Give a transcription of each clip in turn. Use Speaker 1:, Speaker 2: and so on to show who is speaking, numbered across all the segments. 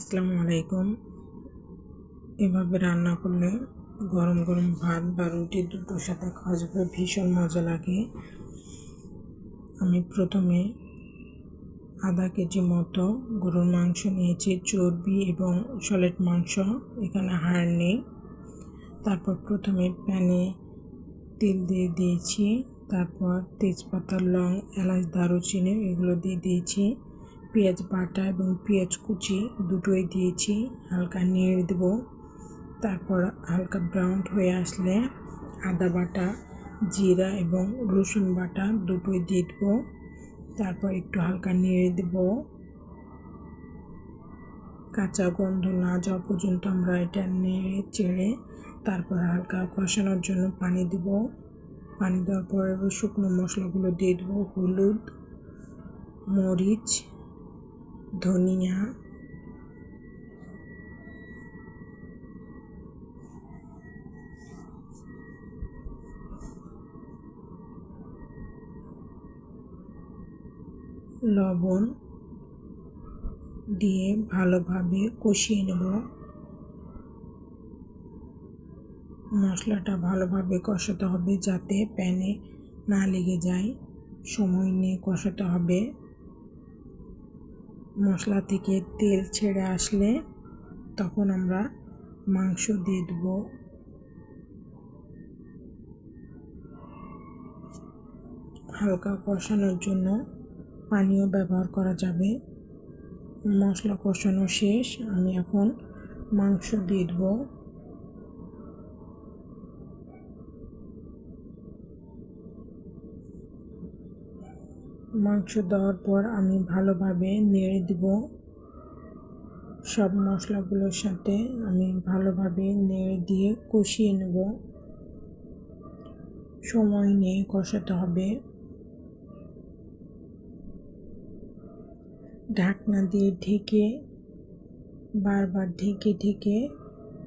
Speaker 1: আসসালামু আলাইকুম। এভাবে রান্না করলে গরম গরম ভাত বা রুটি দুটোর সাথে খাওয়া যাবে, ভীষণ মজা লাগে। আমি প্রথমে আধা কেজি মতো গরুর মাংস নিয়েছি, চর্বি এবং সলেট মাংস, এখানে হাড় নেই। তারপর প্রথমে প্যানে তেল দিয়ে দিয়েছি, তারপর তেজপাতা, লং, এলাচ, দারুচিনি এগুলো দিয়ে দিয়েছি। পেঁয়াজ বাটা এবং পেঁয়াজ কুচি দুটোই দিয়েছি। হালকা নেড়ে দেব। তারপর হালকা ব্রাউন হয়ে আসলে আদা বাটা, জিরা এবং রসুন বাটা দুটোই দিয়ে দেবো। তারপর একটু হালকা নেড়ে দেব। কাঁচা গন্ধ না যাওয়া পর্যন্ত আমরা এটা নেড়ে চেড়ে তারপর হালকা কষানোর জন্য পানি দেব। পানি দেওয়ার পরে শুকনো মশলাগুলো দিয়ে দেবো। হলুদ, মরিচ ধনিয়া, লবণ দিয়ে ভালোভাবে কষিয়ে নেব। মশলাটা ভালোভাবে কষাতে হবে যাতে প্যানে না লেগে যায়। সময় নিয়ে কষাতে হবে। মশলা থেকে তেল ছেড়ে আসলে তখন আমরা মাংস দিয়ে দেব। হালকা কষানোর জন্য পানীয় ব্যবহার করা যাবে। মশলা কষানো শেষ, আমি এখন মাংস দিয়ে দেবো। মাংস দেওয়ার পর আমি ভালোভাবে নেড়ে দেব। সব মশলাগুলোর সাথে আমি ভালোভাবে নেড়ে দিয়ে কষিয়ে নেব। সময় নিয়ে কষাতে হবে। ঢাকনা দিয়ে ঢেকে, বারবার ঢেকে ঢেকে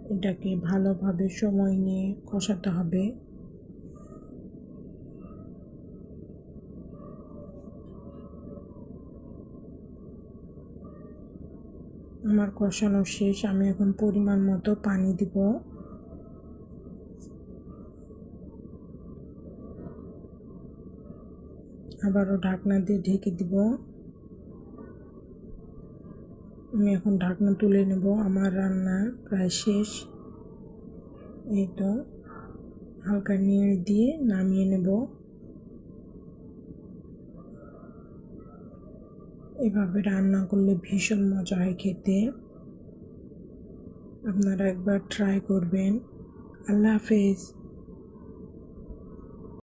Speaker 1: এটাকে ভালোভাবে সময় নিয়ে কষাতে হবে। আমার কষানো শেষ, আমি এখন পরিমাণ মতো পানি দিব। আবারও ঢাকনা দিয়ে ঢেকে দিব। আমি এখন ঢাকনা তুলে নেব, আমার রান্না প্রায় শেষ। এই তো, হালকা নেড়ে দিয়ে নামিয়ে নেব। এভাবে রান্না করলে ভীষণ মজা হয় খেতে। আপনারা একবার ট্রাই করবেন। আল্লাহ হাফেজ।